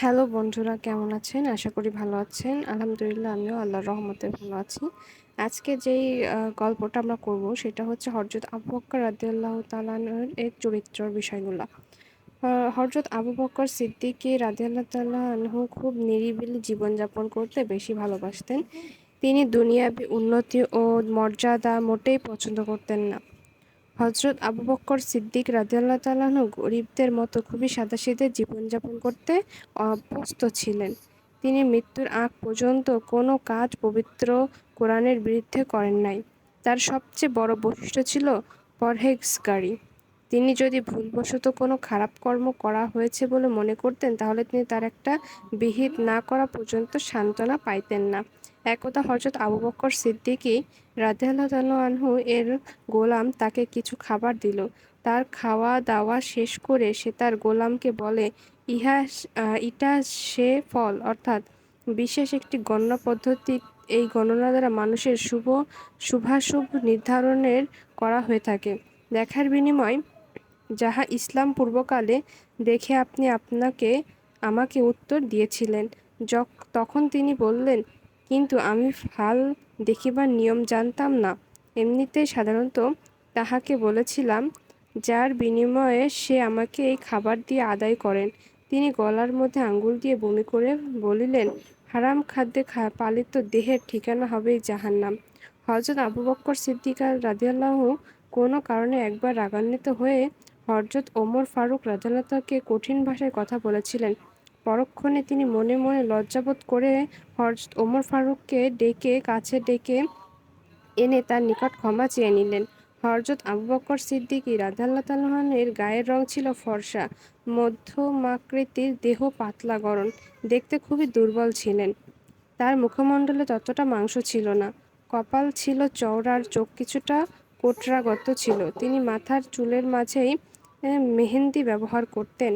Hello বন্ধুরা, কেমন আছেন? আশা করি ভালো আছেন। আলহামদুলিল্লাহ, আমিও আল্লাহর রহমতে ভালো আছি। আজকে যেই গল্পটা আমরা করব সেটা হচ্ছে হরজত আবু বক্কর রাদিয়াল্লাহু তাআলার এর চরিত্রর বিষয়গুলো। হরজত আবু বক্কর সিদ্দিকী রাদিয়াল্লাহু তাআলা আনহু খুব নিরিবিলি জীবনযাপন করতে বেশি ভালোবাসতেন। তিনি দুনিয়াবি উন্নতি ও মর্যাদা মোটেই পছন্দ করতেন না। হজরত আবু বক্কর সিদ্দিক রাজিয়াল্লাহ তালাহনু গরিবদের মতো খুবই সাদাসিধে জীবনযাপন করতে অভ্যস্ত ছিলেন। তিনি মৃত্যুর আগ পর্যন্ত কোনো কাজ পবিত্র কোরআনের বিরুদ্ধে করেন নাই। তার সবচেয়ে বড় বৈশিষ্ট্য ছিল পরহেজগারি। তিনি যদি ভুলবশত কোনো খারাপ কর্ম করা হয়েছে বলে মনে করতেন, তাহলে তিনি তার একটা বিহিত না করা পর্যন্ত সান্ত্বনা পাইতেন না। একদা হজরত আবু বক্কর সিদ্দিকী আনহু এর গোলাম তাকে কিছু খাবার দিল। তার খাওয়া দাওয়া শেষ করে সে তার গোলামকে বলে, ইহা, ইটা সে ফল। অর্থাৎ বিশেষ একটি গণনা পদ্ধতি এই গণনা দ্বারা মানুষের শুভ, শুভাশুভ নির্ধারণের করা হয়ে থাকে। দেখার বিনিময়, যাহা ইসলাম পূর্বকালে দেখে আপনি আপনাকে, আমাকে উত্তর দিয়েছিলেন তখন তিনি বললেন কিন্তু আমি ফাল দেখিবার নিয়ম জানতাম না। এমনিতেই সাধারণত তাহাকে বলেছিলাম, যার বিনিময়ে সে আমাকে এই খাবার দিয়ে আদায় করেন। তিনি গলার মধ্যে আঙ্গুল দিয়ে বমি করে বলিলেন, হারাম খাদ্যে পালিত দেহের ঠিকানা হবে জাহান্নাম। হজরত আবু বক্কর সিদ্দিকার রাজিয়াল্লাহু কোনো কারণে একবার রাগান্বিত হয়ে হরজত ওমর ফারুক রাজাল্লাহকে কঠিন ভাষায় কথা বলেছিলেন। পরক্ষণে তিনি মনে মনে লজ্জাবোধ করে হরজত ওমর ফারুককে ডেকে, কাছে ডেকে এনে তার নিকট ক্ষমা চেয়ে নিলেন। হরজত আবু বকর সিদ্দিকী রাজাল্লাহ তালহানের গায়ের রং ছিল ফর্সা, মধ্যমাকৃতির দেহ পাতলা গরম দেখতে খুবই দুর্বল ছিলেন। তার মুখমণ্ডলে ততটা মাংস ছিল না, কপাল ছিল চওড়ার, চোখ কিছুটা কোটরাগত ছিল। তিনি মাথার চুলের মাঝেই মেহেন্দি ব্যবহার করতেন।